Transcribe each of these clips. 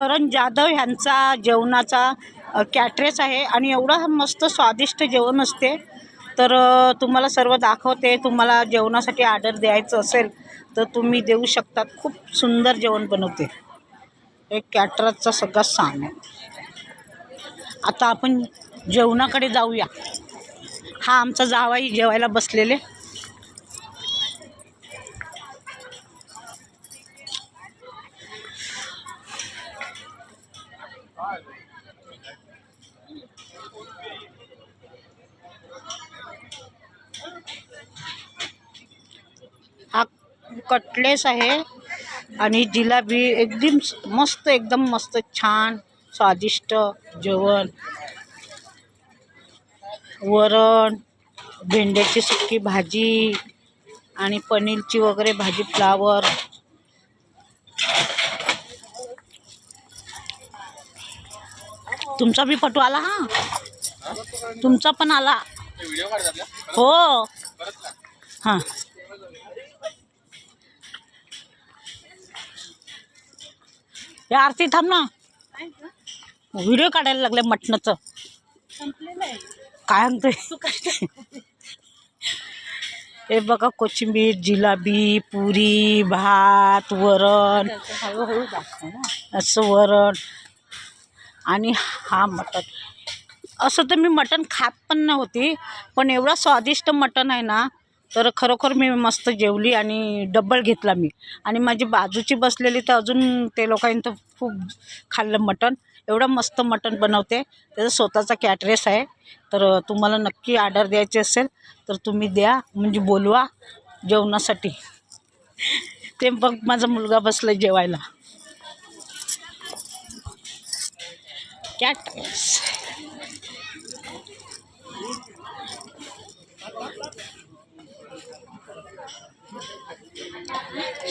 करण जाधव ह्यांचा जेवणाचा कॅटरेस आहे आणि एवढं मस्त स्वादिष्ट जेवण असते. तर तुम्हाला सर्व दाखवते तुम्हाला जेवणासाठी ऑर्डर द्यायचं असेल तर तुम्ही देऊ शकतात. खूप सुंदर जेवण बनवते. एक कॅटरसचा सगळा सामान आता आपण जेवणाकडे जाऊया. हा आमचा जावाई जेवायला बसलेले. कटलेस आहे आणि जिलाबी एकदम मस्त एकदम मस्त छान स्वादिष्ट जेवण. वरण भेंड्याची सुकी भाजी आणि पनीरची वगैरे भाजी फ्लावर. तुमचा बी पटू आला हा? तुमचा पण आला. हो. हां. या आरती थांब ना. व्हिडिओ काढायला लागले मटणाचं. काय म्हणतोय? हे बघा कोथिंबीर जिलाबी पुरी भात वरण. असं वरण. आणि हा मटण. असं तर मी मटण खात पण नव्हती पण एवढा स्वादिष्ट मटण आहे ना तर खरोखर मी मस्त जेवली आणि डब्बल घेतला मी. आणि माझी बाजूची बसलेली तर अजून ते लोकांनी तर खूप खाल्लं मटण. एवढं मस्त मटण बनवते. त्याचा स्वतःचा कॅटरेस आहे. तर तुम्हाला नक्की ऑर्डर द्यायची असेल तर तुम्ही द्या. म्हणजे बोलवा जेवणासाठी. ते बघ माझा मुलगा बसला जेवायला. कॅटरेस.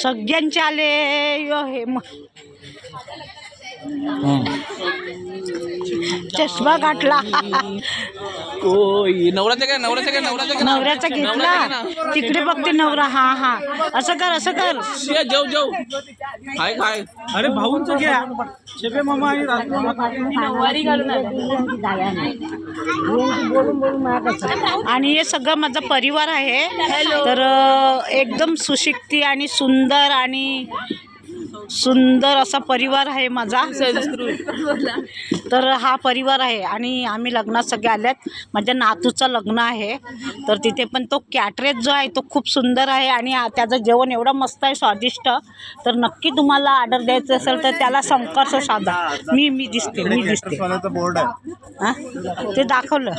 सगळ्यांचे आले. यो हे चष्मा गाठला. कोई नवराचं काय नवराचं काय नवराचं काय नवऱ्याचा घेतला. तिकडे बघते नवरा हा हा. असं कर असं कर. शिया जाऊ जाऊ. काय काय अरे भाऊंचं घ्या शेबे मामा आणि आणि हे सगळं माझा परिवार आहे. तर अ, एकदम सुशिक्ती आणि सुंदर आणि सुंदर असा परिवार आहे माझा. तर हा परिवार आहे आणि आम्ही लग्नात सगळे आल्यात. माझ्या नातूचं लग्न आहे. तर तिथे पण तो कॅटरेज जो आहे तो खूप सुंदर आहे आणि त्याचं जेवण एवढं मस्त आहे स्वादिष्ट. तर नक्की तुम्हाला ऑर्डर द्यायचं असेल तर त्याला संपर्क साधा. मी मी दिसते मी दिसते. बोर्ड आहे. हां ते दाखवलं.